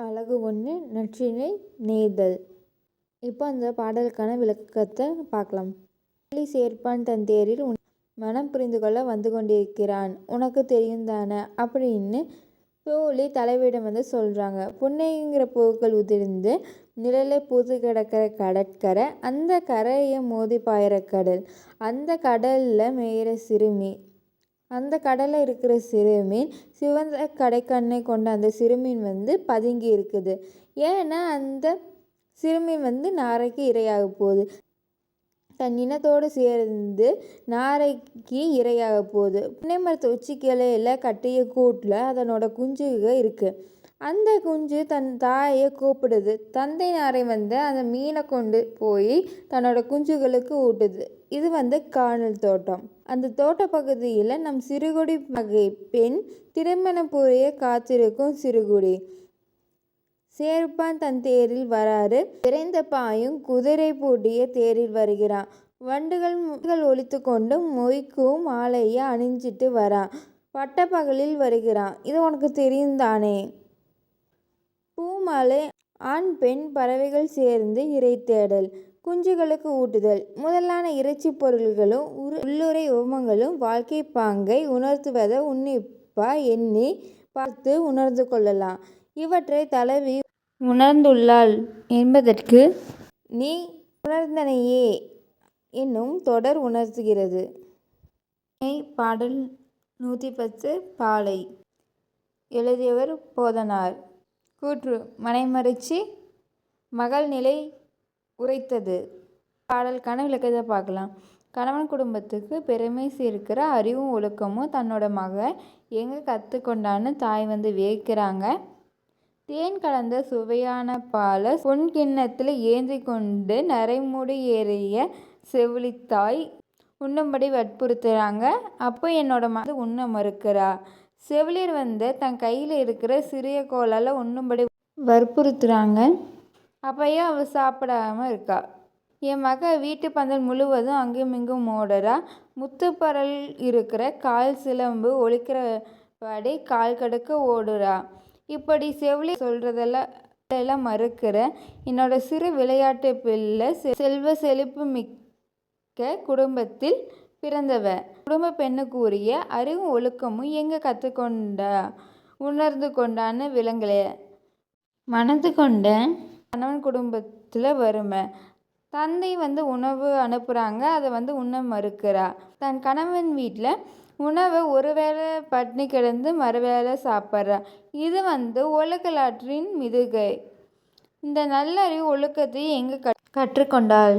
அழகு ஒன்று நற்றினை நெய்தல் இப்போ அந்த பாடலுக்கான விளக்கத்தை பார்க்கலாம். தோழி சேர்ப்பான் தன் தேரில் உன் மனம் புரிந்து கொள்ள வந்து கொண்டிருக்கிறான். உனக்கு தெரியும் தானே? அப்படின்னு தோழி தலைவியிடம் வந்து சொல்கிறாங்க புன்னைங்கிற பூக்கள் உதிர்ந்து நிழலை பூத்து கிடக்கிற கடற்கரை அந்த கரையை மோதி பாயிற கடல். அந்த கடலில் மேயிற சிறுமி. அந்த கடலில் இருக்கிற சிறுமீன் சிவந்த கடைக்கண்ணை கொண்ட அந்த சிறுமீன் வந்து பதுங்கி இருக்குது. ஏன்னா அந்த சிறுமீன் வந்து நாரைக்கு இரையாக போகுது. தன் இனத்தோடு சேர்ந்து நாரைக்கு இரையாக போகுது. புன்னை மரத்து உச்சி கிளையில் கட்டிய கூட்டில் அதனோட குஞ்சுக இருக்குது அந்த குஞ்சு தன் தாயை கூப்பிடுது. தந்தை நாரை வந்து அந்த மீனை கொண்டு போய் தன்னோட குஞ்சுகளுக்கு ஊட்டுது. இது வந்து காணல் தோட்டம். அந்த தோட்ட பகுதியில் நம் சிறுகுடி வகை பெண் திருமணம் புரிய காத்திருக்கும் சிறுகுடி. சேர்ப்பான் தன் தேரில் வராரு விரைந்த பாயும் குதிரை பூட்டிய தேரில் வருகிறான். வண்டுகள் முகள் ஒழித்து கொண்டு மொய்க்கும் ஆலையை அணிஞ்சிட்டு வரான். பட்டப்பகலில் வருகிறான். இது உனக்கு தெரியும் தானே பூமாலை ஆண் பெண் பறவைகள் சேர்ந்து இறை தேடல் குஞ்சுகளுக்கு ஊட்டுதல். முதலான இறைச்சி பொருள்களும் உள்ளுரை உவமங்களும் வாழ்க்கை பாங்கை உணர்த்துவதை உன்னிப்பா எண்ணி பார்த்து உணர்ந்து கொள்ளலாம். இவற்றை தலைவி உணர்ந்துள்ளாள் என்பதற்கு நீ உணர்ந்தனையே என்னும் தொடர் உணர்த்துகிறது. பாடல் நூற்றி பத்து பாலை எழுதியவர் போதனார். கூற்று மனைமறிச்சி மகள் நிலை உரைத்தது. பாடலுக்கான விளக்கத்தை பார்க்கலாம். கணவன் குடும்பத்துக்கு பெருமை சேர்க்கிற அறிவும் ஒழுக்கமும் தன்னோட மகன் எங்கே கற்றுக்கொண்டான்னு தாய் வந்து வியக்கிறாங்க. தேன் கலந்த சுவையான பாலை பொன் கிண்ணத்தில் ஏந்தி கொண்டு நரைமுடி ஏறிய செவிலித்தாய் உண்ணும்படி வற்புறுத்துகிறாங்க அப்போ என்னோட மது உண்ண மறுக்கிறா. செவிலியர் வந்து தன் கையில் இருக்கிற சிறிய கோலால் உண்ணும்படி வற்புறுத்துகிறாங்க அப்பையும் அவள் சாப்பிடாம இருக்கா. என் மக வீட்டு பந்தல் முழுவதும் அங்கும் இங்கும் ஓடுறா. முத்துப்பரல் இருக்கிற கால் சிலம்பு ஒழிக்கிறபடி கால் கடுக்க ஓடுறா. இப்படி செவிலி சொல்கிறதெல்லாம் எல்லாம் மறுக்கிற. என்னோட சிறு விளையாட்டு பிள்ளை செல்வ செழிப்பு மிக்க குடும்பத்தில் பிறந்தவ. குடும்ப பெண்ணுக்குரிய அறிவும் ஒழுக்கமும் எங்கே கற்றுக்கொண்டா உணர்ந்து கொண்டான்னு விளங்கலை மனது கொண்ட கணவன் குடும்பத்தில் வறுமை. தந்தை வந்து உணவு அனுப்புகிறாங்க அதை வந்து உண்ண மறுக்கிறா. தன் கணவன் வீட்டில் உணவை ஒரு வேளை பட்னி கிடந்து மறுவேளை சாப்பிட்றா. இது வந்து ஒழுக்கலாற்றின் மிதுகை. இந்த நல்லறிவு ஒழுக்கத்தை எங்கே கற்றுக்கொண்டாள்.